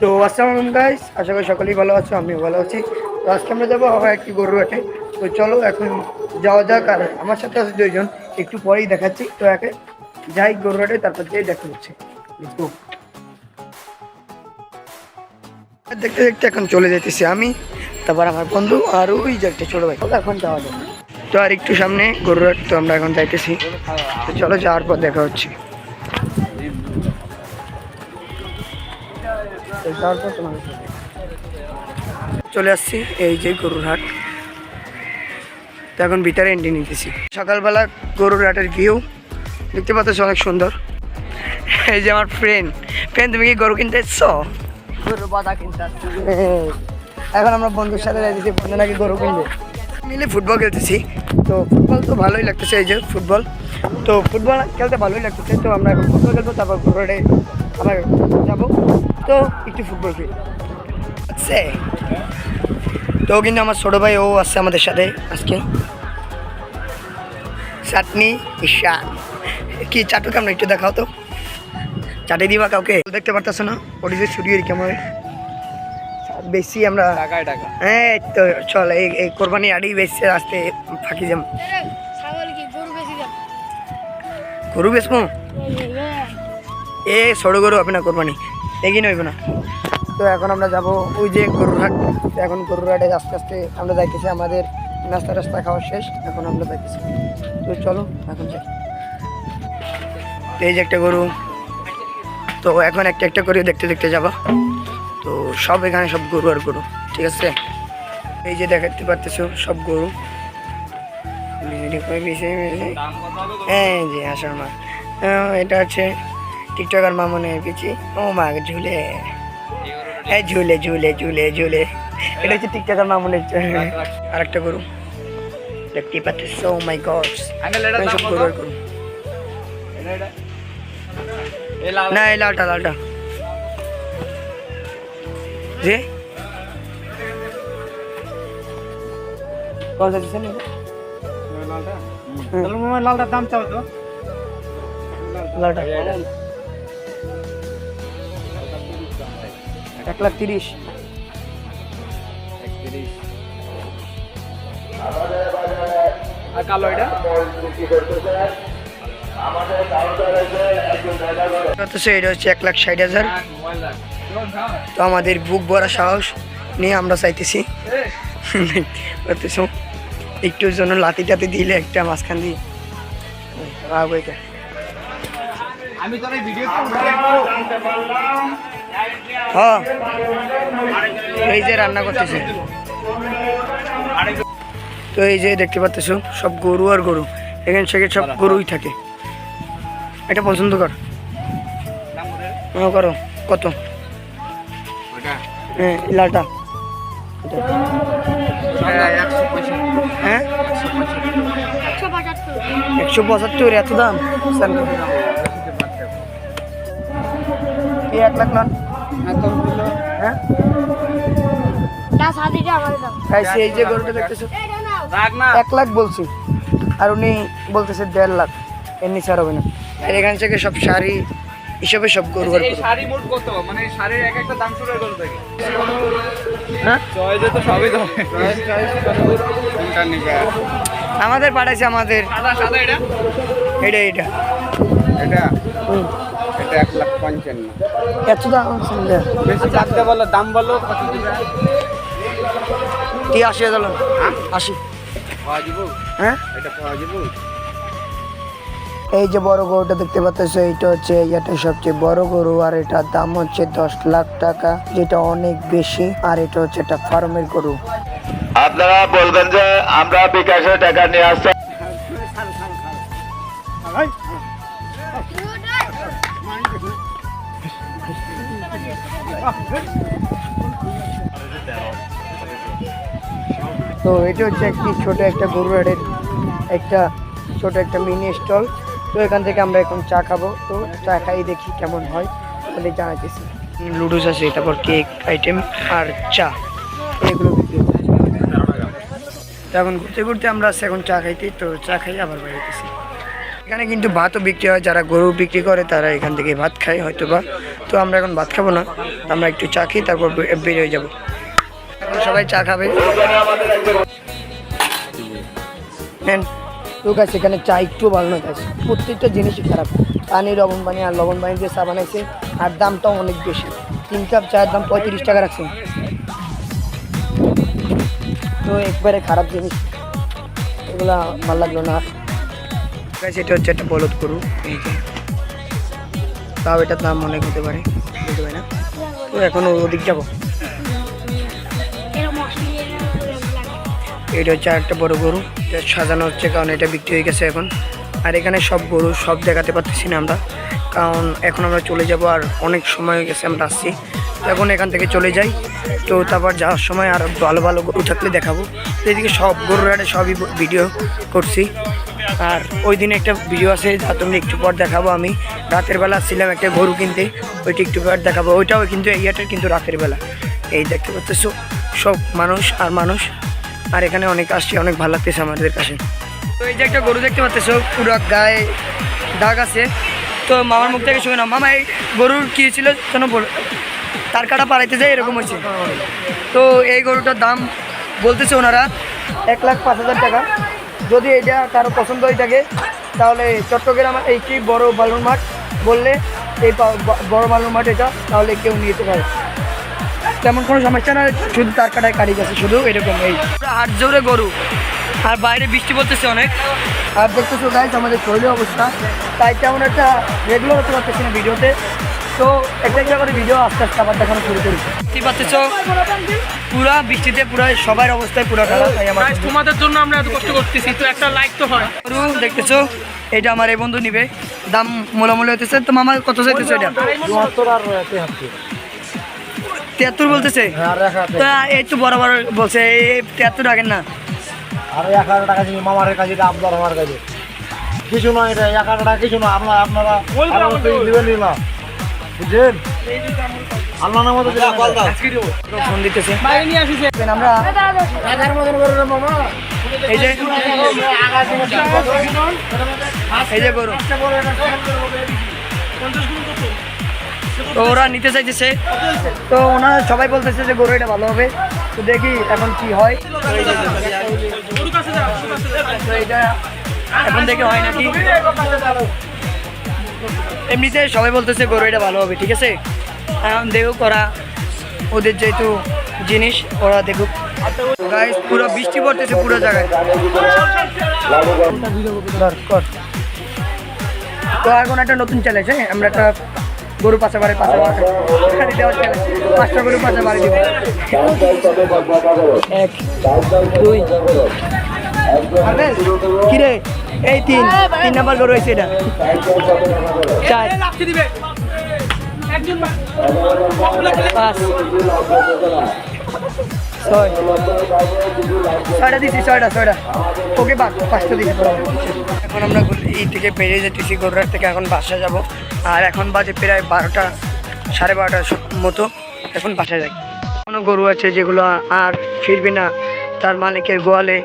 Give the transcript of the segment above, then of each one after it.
তো আসসালামু গাইস আশা করি সকলেই ভালো আছো, আমিও ভালো আছি। তো আজকে আমরা যাব আবার একটি গরু হাটে। তো চলো এখন যাওয়া যাক, আর আমার সাথে আছে দুইজন, একটু পরেই দেখাচ্ছি। তো একে যাই গরু হাটে, তারপর যেয়ে দেখা হচ্ছে। দেখতে দেখতে এখন চলে যেতেছি আমি, তারপর আমার বন্ধু আর ওই যে একটা ছোট ভাই। এখন যাওয়া যাক। তো আর একটু সামনে গরু হাট, তো আমরা এখন যাইতেছি। তো চলো যাওয়ার পর দেখা হচ্ছে। তো যাওয়ার পর তোমাদের চলে আসছি এই যে গরুর হাট। তো এখন ভিতরে এন্ট্রি নিতেছি। সকালবেলা গরুর হাটের ভিউ দেখতে পাচ্ছ অনেক সুন্দর। এই যে আমার ফ্রেন্ড ফ্রেন্ড তুমি কি গরু কিনতে এসছো? গরু বাধা কিনতে এখন আমরা বন্ধুর সাথে যাইতেছি বন্ধু নাকি গরু কিনবে? মিলে ফুটবল খেলতেছি। তো ফুটবল তো ভালোই লাগতেছে এই যে ফুটবল তো ফুটবল খেলতে ভালোই লাগতেছে। তো আমরা এখন ফুটবল খেলব তারপর হাটে আবার যাব। তো একটু ফুটবল খেলি। আছে তো কিন্তু আমার ছোটো ভাই ও আসছে আমাদের সাথে আজকে। চাটনি ঈশান কি চাটু কেমন একটু দেখাও তো। চাটে দিবা কাউকে? দেখতে পারতেছো না? ওটি যে ছুটি কেমন বেশি আমরা হ্যাঁ এই তো চল এই এই কোরবানি আড়ি বেশি আসতে ফাঁকি যাম ছাগল কি? গরু বেশি দাম গরু বেচবো? এ ছোটো গরু না কোরবানি। এগিয়ে নইব না তো এখন আমরা যাব ওই যে গরুর হাট তো এখন গরুর হাটে আস্তে আস্তে আমরা যাইতেছি আমাদের নাস্তা রাস্তা খাওয়া শেষ এখন আমরা যাইতেছি তো চলো এখন যাই এই যে একটা গরু তো এখন একটা একটা করে দেখতে দেখতে যাবা তো সব এখানে সব গরু আর গরু ঠিক আছে এই যে দেখাতে পারতেছো সব গরু দাম কত হবে এই যে হাসার মা এটা হচ্ছে টিকটকার মা মনে হয় পিছি ও মা ঝুলে। হ্যাঁ ঝুলে ঝুলে ঝুলে ঝুলে। এটা হচ্ছে টিকটকার মা মনে হচ্ছে আর একটা গরু। দেখতে পাচ্ছিস ও মাই গড। আঙ্কেল এটা দাম সব কত? গরু আর গরু। এটা এটা এই লাল। না এই লালটা লালটা। যে? কোন সা দিছেন লালটা? তাহলে মামা লালটার দাম চাও তো। লালটা। এক লাখ তিরিশ। একত্রিশ। আর কালো এটা? এটা হচ্ছে এক লাখ ষাট হাজার। তো আমাদের বুক ভরা সাহস নিয়ে আমরা চাইতেছি। অথচ একটুর জন্য লাতি টাতি দিলে একটা মাঝখান দিয়ে। আমি তোর এই ভিডিও হ্যাঁ। এই যে রান্না করতেছে। তো এই যে দেখতে পাচ্তেছো সব গরু আর গরু। এখানে সেখানে সব গরুই থাকে। এটা পছন্দ কর। হ্যাঁ, করো। কত? হ্যাঁ লালটা। এটা। একশো পঁয়ষট্টি। হ্যাঁ? একশো একশো পঁচাত্তর। এত দাম? এক লাখ নন হ্যাঁ? এই যে গরুটা দেখতেছো? এক লাখ বলছি। আর উনি বলতেছে দেড় লাখ। এর নিচে আর হবে না। আর এখান থেকে সব শাড়ি হিসাবে সব গরু আর গরু। শাড়ি মোট কত? মানে শাড়ির এক একটা দাম শুরু করে থেকে হ্যাঁ? তো সবই আমাদের পাঠাইছে আমাদের। সাদা সাদা এটা? এটা এটা। এটা? পঞ্চান্ন এত দাম শুনলে বেশি বলো দাম বলো কত দিবে? কি আশি হাজার আশি। পাওয়া যাব? হ্যাঁ? এটা পাওয়া যাব? এই যে বড় গরুটা দেখতে পাচ্ছ এটা হচ্ছে এটা সবচেয়ে বড় গরু আর এটার দাম হচ্ছে দশ লাখ টাকা যেটা অনেক বেশি আর এটা হচ্ছে একটা ফার্মের গরু। আপনারা বলবেন যে আমরা বিকাশে টাকা নিয়ে আসছি। তো এটা হচ্ছে একটি ছোট একটা গরু হাটের একটা ছোট একটা মিনি স্টল তো এখান থেকে আমরা এখন চা খাব। তো চা খাই দেখি কেমন হয়, তাহলে জানাইতেছি। লুডুস আছে তারপর কেক আইটেম আর চা। এগুলো বিক্রি। তো এখন ঘুরতে ঘুরতে আমরা এখন চা খাইতে। তো চা খাই আবার বেরোতেছি এখানে কিন্তু ভাতও বিক্রি হয়, যারা গরু বিক্রি করে তারা এখান থেকে ভাত খায় হয়তো বা তো আমরা এখন ভাত খাব না, আমরা একটু চা খেয়ে তারপর বে- বের হয়ে যাব সবাই চা খাবে। নেন গাছ এখানে চা একটু ভালো না গাছ প্রত্যেকটা জিনিসই খারাপ। পানি লবণ পানি আর লবণ পানি দিয়ে চা বানাইছে, আর দামটাও অনেক বেশি। তিন কাপ চায়ের দাম পঁয়ত্রিশ টাকা রাখছে। তো একবারে খারাপ জিনিস। এগুলা ভালো লাগল না। গাছ এটা হচ্ছে একটা বলদ গরু। এই যে। তাও এটার দাম অনেক হতে পারে, বুঝতে পারি না। তো এখন ওদিক যাব। এটা হচ্ছে একটা বড় গরু, এটা সাজানো হচ্ছে কারণ এটা বিক্রি হয়ে গেছে এখন। আর এখানে সব গরু সব দেখাতে পারতেছি না আমরা, কারণ এখন আমরা চলে যাব আর অনেক সময় হয়ে গেছে আমরা আসছি। এখন এখান থেকে চলে যাই, তো তারপর যাওয়ার সময় আর ভালো ভালো গরু থাকলে দেখাবো। তো এদিকে সব গরুর হাটে সবই ভিডিও করছি। আর ওই দিনে একটা ভিডিও আছে, যা তুমি একটু পর দেখাবো আমি। রাতের বেলা ছিলাম একটা গরু কিনতে, ওইটা একটু পর দেখাবো। ওইটাও কিন্তু এই হাটের কিন্তু রাতের বেলা। এই দেখতে পাচ্ছ, সব মানুষ আর মানুষ। আর এখানে অনেক আসছে, অনেক ভালো লাগতেছে আমাদের কাছে। তো এই যে একটা গরু দেখতে পাচ্ছ, পুরো গায়ে দাগ আছে। তো মামার মুখ থেকে শুনে না মামা, এই গরুর কি ছিল বল, তার কাটা পাড়াইতে যায় এরকম হচ্ছে তো এই গরুটার দাম বলতেছে ওনারা এক লাখ পাঁচ হাজার টাকা। যদি এটা কারও পছন্দ হয়ে থাকে তাহলে চট্টগ্রাম এই কি বড় বালুর মাঠ বললে এই বড় বালুর মাঠ এটা তাহলে কেউ নিয়ে যেতে পারে। তেমন কোনো সমস্যা না শুধু তার কাটায় কাটি গেছে শুধু এরকম এই। হাট জোরে গরু আর বাইরে বৃষ্টি পড়তেছে অনেক। আর দেখতেছো গাইজ আমাদের শরীরের অবস্থা তাই তেমন একটা রেগুলার হতে পারতেছি না ভিডিওতে। তো একটা একটা করে ভিডিও আস্তে আস্তে আবার দেখানো শুরু করি। পুরা বৃষ্টিতে পুরা সবার অবস্থায় পুরা খারাপ তাই আমার তোমাদের জন্য আমরা এত কষ্ট করতেছি তো একটা লাইক তো হয়। দেখতেছো এটা আমার এই বন্ধু নিবে। দাম মোলামূলি হতেছে তো মামা কত চাইতেছে এটা? তিয়াত্তর বলতেছে? তা এই তো বরাবর বলছে এই তিয়াত্তর আগের না। আর এক হাজার টাকা মামার কাছে আপনার আমার কাছে। কিছু নয় এটা এক হাজার টাকা কিছু না আপনারা আপনারা দিবেন না। বুঝছেন আল্লাহ নাম ফোন দিতেছে। আমরা এই যে এই যে গরু। তো ওরা নিতে চাইতেছে তো ওনারা সবাই বলতেছে যে গরু এটা ভালো হবে। তো দেখি এখন কি হয়। এটা এখন দেখে হয় নাকি? এমনিতে সবাই বলতেছে গরু এটা ভালো হবে ঠিক আছে? এখন দেখুক ওরা ওদের যেহেতু জিনিস ওরা দেখুক। গাইস পুরো বৃষ্টি পড়তেছে পুরো জায়গায়। তো এখন একটা নতুন চ্যালেঞ্জ হ্যাঁ? আমরা একটা গরু পাশা বাড়ি পাশা বাড়ি দেওয়ার চ্যালেঞ্জ পাঁচটা গরু পাশা বাড়ি দিব। এক দুই। কিরে? এই তিন তিন নাম্বার গরু হয়েছে এটা। চার। পাঁচ। ছয়। ছয়টা দিচ্ছি ছয়টা ছয়টা। ওকে বাদ পাঁচটা দিচ্ছি এখন আমরা এই থেকে বেরিয়ে যেতেছি গরুরার থেকে এখন বাসা যাব। আর এখন বাজে প্রায় বারোটা সাড়ে বারোটার মতো। এখন বাসায় যাই। কোনো গরু আছে যেগুলো আর ফিরবে না? তার মালিকের গোয়ালে।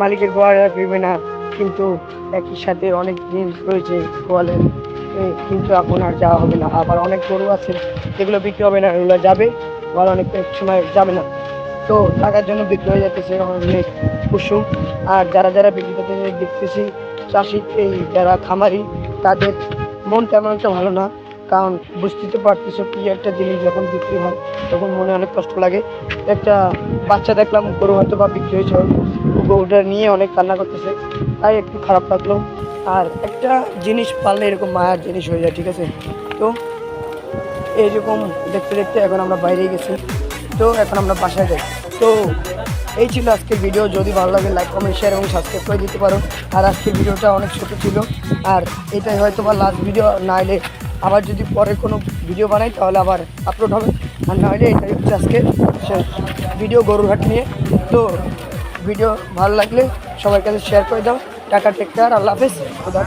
মালিকের গোয়ালে আর ফিরবে না। কিন্তু একই সাথে অনেক জিনিস রয়েছে বলেন কিন্তু এখন আর যাওয়া হবে না। আবার অনেক গরু আছে, যেগুলো বিক্রি হবে না ওগুলো যাবে। আবার অনেক সময় যাবে না। তো টাকার জন্য বিক্রি হয়ে যাচ্ছে অনেক পশু। আর যারা যারা বিক্রি করতে দেখতেছি, চাষি এই যারা খামারি, তাদের মন তেমন একটা ভালো না। কারণ বুঝতে তো পারতেছো কি একটা জিনিস যখন বিক্রি হয়, তখন মনে অনেক কষ্ট লাগে। একটা বাচ্চা দেখলাম, গরু হয়তো বা বিক্রি হয়েছে গরুটা নিয়ে অনেক কান্না করতেছে, তাই একটু খারাপ লাগল। আর একটা জিনিস পারলে এরকম মায়ার জিনিস হয়ে যায়, ঠিক আছে? তো এইরকম দেখতে দেখতে এখন আমরা বাইরে গেছি। তো এখন আমরা বাসায় যাই। তো এই ছিল আজকের ভিডিও। যদি ভালো লাগে লাইক কমেন্ট শেয়ার এবং সাবস্ক্রাইব করে দিতে পারো। আর আজকের ভিডিওটা অনেক ছোট ছিল। আর এটাই হয়তো বা লাস্ট ভিডিও না এলে আবার যদি পরে কোনো ভিডিও বানাই, তাহলে আবার আপলোড হবে। আর না হলে এটাই হচ্ছে আজকে ভিডিও গরুরহাট নিয়ে। তো ভিডিও ভালো লাগলে সবার কাছে শেয়ার করে দাও। টাকা টেক কেয়ার আল্লাহ হাফেজ। খোদা